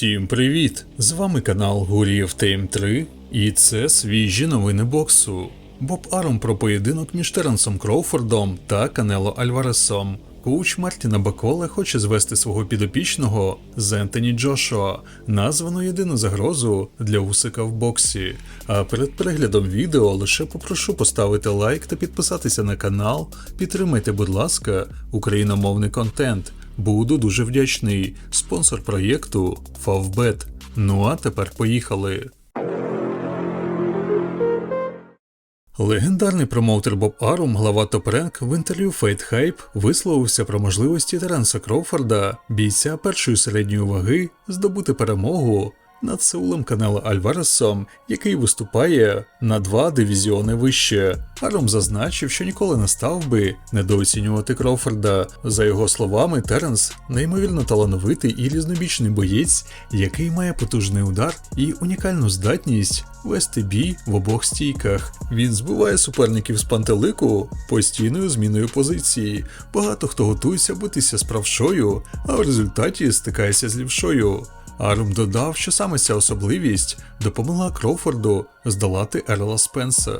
Всім привіт! З вами канал Гурієв Тейм 3 і це свіжі новини боксу. Боб Аром про поєдинок між Теренсом Кроуфордом та Канело Альваресом. Коуч Мартіна Баколе хоче звести свого підопічного з Ентоні Джошуа, названо єдину загрозу для Усика в боксі. А перед переглядом відео лише попрошу поставити лайк та підписатися на канал. Підтримайте, будь ласка, україномовний контент. Буду дуже вдячний. Спонсор проєкту Favbet. Ну а тепер поїхали. Легендарний промоутер Боб Арум, глава Топ-Ренк, в інтерв'ю Fate Hype висловився про можливості Теренса Кроуфорда, бійця першої середньої ваги, здобути перемогу над Сеулем Канело Альваресом, який виступає на два дивізіони вище. Арум зазначив, що ніколи не став би недооцінювати Кроуфорда. За його словами, Теренс неймовірно талановитий і різнобічний боєць, який має потужний удар і унікальну здатність вести бій в обох стійках. Він збиває суперників з пантелику постійною зміною позиції. Багато хто готується битися з правшою, а в результаті стикається з лівшою. Арум додав, що саме ця особливість допомогла Кроуфорду здолати Ерла Спенса.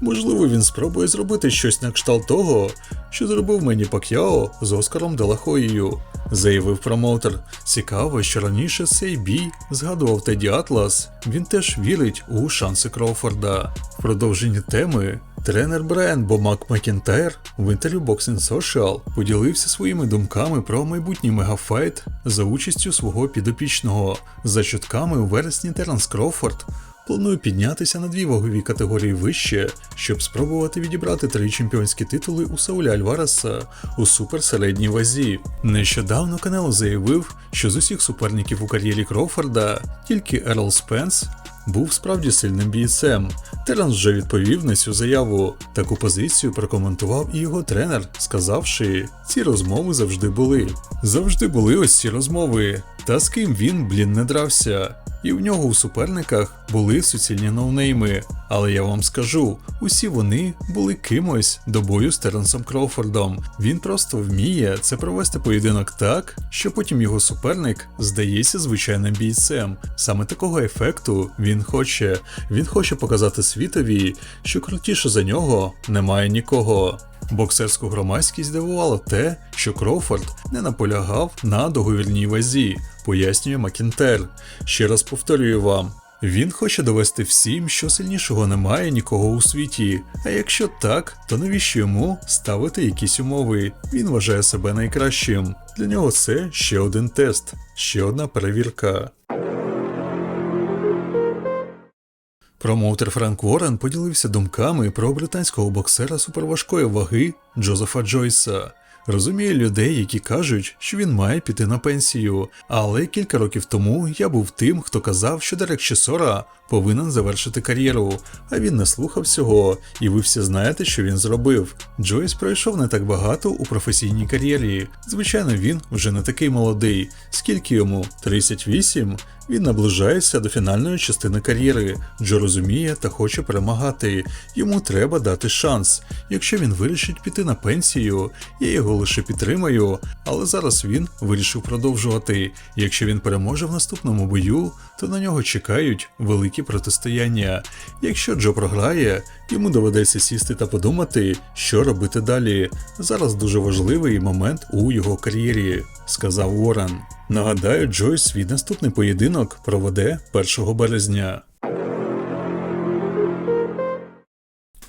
Можливо, він спробує зробити щось на кшталт того, що зробив мені Пак'яо з Оскаром Делахоєю, заявив промоутер. Цікаво, що раніше цей бій згадував Теді Атлас. Він теж вірить у шанси Кроуфорда. В продовженні теми тренер Брайан Бомак Макінтайр в інтерв'ю Boxing Social поділився своїми думками про майбутній мегафайт за участю свого підопічного. За чутками у вересні Теренс Кроуфорд Планую піднятися на дві вагові категорії вище, щоб спробувати відібрати три чемпіонські титули у Сауля Альвареса у суперсередній вазі. Нещодавно Канело заявив, що з усіх суперників у кар'єрі Кроуфорда тільки Ерл Спенс був справді сильним бійцем. Теренс вже відповів на цю заяву. Таку позицію прокоментував і його тренер, сказавши, ці розмови завжди були. Завжди були ось ці розмови. Та з ким він, блін, не дрався. І в нього у суперниках були суцільні ноунейми. Але я вам скажу, усі вони були кимось до бою з Теренсом Кроуфордом. Він просто вміє це провести поєдинок так, що потім його суперник здається звичайним бійцем. Саме такого ефекту він хоче. Він хоче показати світові, що крутіше за нього немає нікого. Боксерську громадськість здивувало те, що Кроуфорд не наполягав на договірній вазі, пояснює Макінтер. Ще раз повторюю вам. Він хоче довести всім, що сильнішого немає нікого у світі. А якщо так, то навіщо йому ставити якісь умови? Він вважає себе найкращим. Для нього це ще один тест, ще одна перевірка. Промоутер Френк Уоррен поділився думками про британського боксера суперважкої ваги Джозефа Джойса. Розумію людей, які кажуть, що він має піти на пенсію, але кілька років тому я був тим, хто казав, що Дерек Чесора повинен завершити кар'єру, а він не слухав цього, і ви всі знаєте, що він зробив. Джойс пройшов не так багато у професійній кар'єрі. Звичайно, він вже не такий молодий. Скільки йому? 38? Він наближається до фінальної частини кар'єри. Джо розуміє та хоче перемагати. Йому треба дати шанс. Якщо він вирішить піти на пенсію, я його лише підтримаю, але зараз він вирішив продовжувати. Якщо він переможе в наступному бою, то на нього чекають великі протистояння. Якщо Джо програє, йому доведеться сісти та подумати, що робити далі. Зараз дуже важливий момент у його кар'єрі, сказав Уоррен. Нагадаю, Джойс свій наступний поєдинок проведе 1 березня.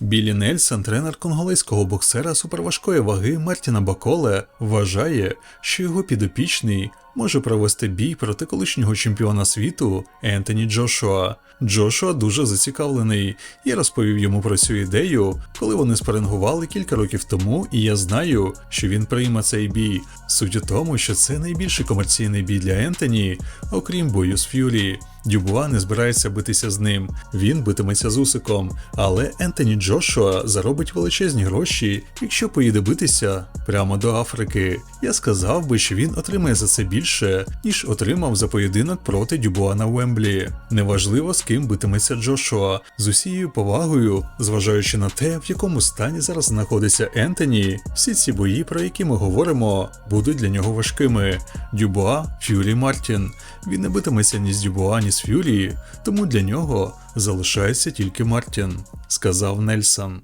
Білі Нельсон, тренер конголейського боксера суперважкої ваги Мартіна Баколе, вважає, що його підопічний може провести бій проти колишнього чемпіона світу Ентоні Джошуа. Джошуа дуже зацікавлений. Я розповів йому про цю ідею, коли вони спарингували кілька років тому, і я знаю, що він прийме цей бій. Суть у тому, що це найбільший комерційний бій для Ентоні, окрім бою з Ф'юрі. Дюбуа не збирається битися з ним, він битиметься з Усиком. Але Ентоні Джошуа заробить величезні гроші, якщо поїде битися прямо до Африки. Я сказав би, що він отримає за це більше більше, ніж отримав за поєдинок проти Дюбуа на Вемблі. Неважливо, з ким битиметься Джошуа. З усією повагою, зважаючи на те, в якому стані зараз знаходиться Ентоні, всі ці бої, про які ми говоримо, будуть для нього важкими. Дюбуа, Фюрі Мартін. Він не битиметься ні з Дюбуа, ні з Фюрі, тому для нього залишається тільки Мартін, сказав Нельсон.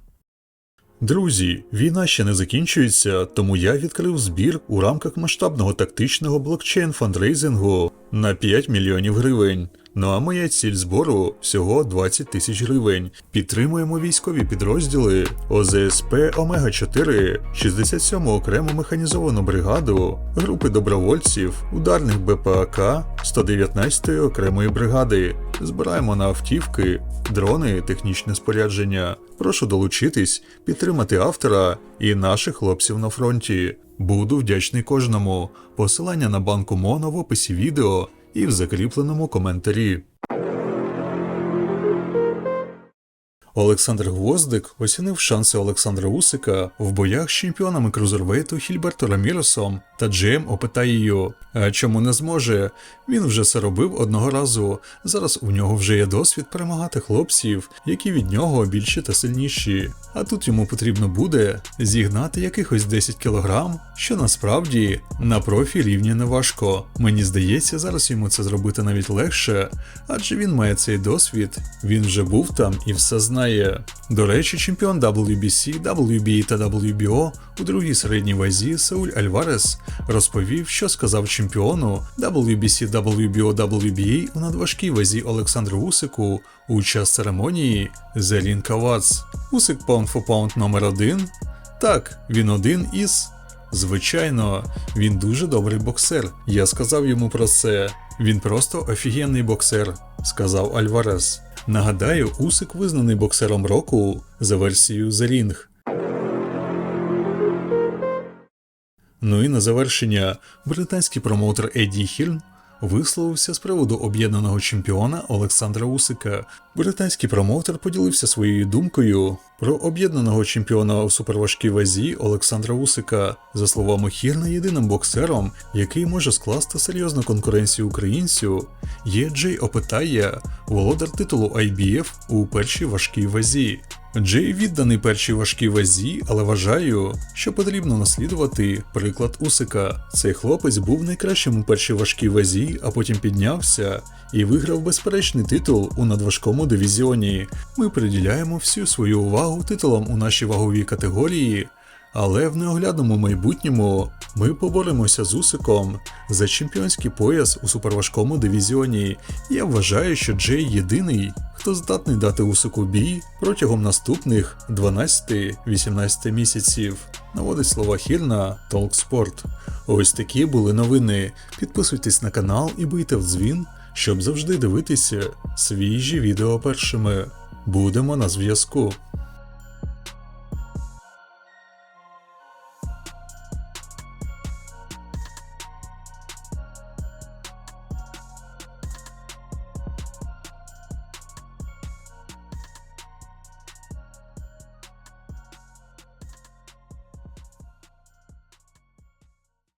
Друзі, війна ще не закінчується, тому я відкрив збір у рамках масштабного тактичного блокчейн фандрейзингу на 5 мільйонів гривень. Ну а моя ціль збору всього 20 тисяч гривень. Підтримуємо військові підрозділи ОЗСП Омега 4, 67 окрему механізовану бригаду, групи добровольців, ударних БПАК 119 окремої бригади. Збираємо на автівки, дрони, технічне спорядження. Прошу долучитись, підтримати автора і наших хлопців на фронті. Буду вдячний кожному. Посилання на банку Моно в описі відео і в закріпленому коментарі. Олександр Гвоздик оцінив шанси Олександра Усика в боях з чемпіонами крузервейту Хільберто Раміросом та Джеєм Опетаєю. А чому не зможе? Він вже це робив одного разу. Зараз у нього вже є досвід перемагати хлопців, які від нього більші та сильніші. А тут йому потрібно буде зігнати якихось 10 кілограм, що насправді на профі рівні не важко. Мені здається, зараз йому це зробити навіть легше, адже він має цей досвід, він вже був там і все знає. До речі, чемпіон WBC, WBA та WBO у другій середній вазі Сауль Альварес розповів, що сказав чемпіону WBC, WBO, WBA у надважкій вазі Олександру Усику у час церемонії Ring Awards. Усик Pound for Pound номер 1 Так, він один із. Звичайно, він дуже добрий боксер. Я сказав йому про це. Він просто офігенний боксер, сказав Альварес. Нагадаю, Усик визнаний боксером року за версією The Ring. Ну і на завершення, британський промоутер Едді Хільм висловився з приводу об'єднаного чемпіона Олександра Усика. Британський промоутер поділився своєю думкою про об'єднаного чемпіона у суперважкій вазі Олександра Усика. За словами Хірна, єдиним боксером, який може скласти серйозну конкуренцію українцю, є Джей Опетая, володар титулу IBF у першій важкій вазі. Джей відданий першій важкій вазі, але вважаю, що потрібно наслідувати приклад Усика. Цей хлопець був найкращим у першій важкій вазі, а потім піднявся і виграв безперечний титул у надважкому дивізіоні. Ми приділяємо всю свою увагу титулам у нашій ваговій категорії. Але в неоглядному майбутньому ми поборемося з Усиком за чемпіонський пояс у суперважкому дивізіоні. Я вважаю, що Джей єдиний, хто здатний дати Усику бій протягом наступних 12-18 місяців. Наводить слова Хірна Sport. Ось такі були новини. Підписуйтесь на канал і бийте в дзвін, щоб завжди дивитися свіжі відео першими. Будемо на зв'язку.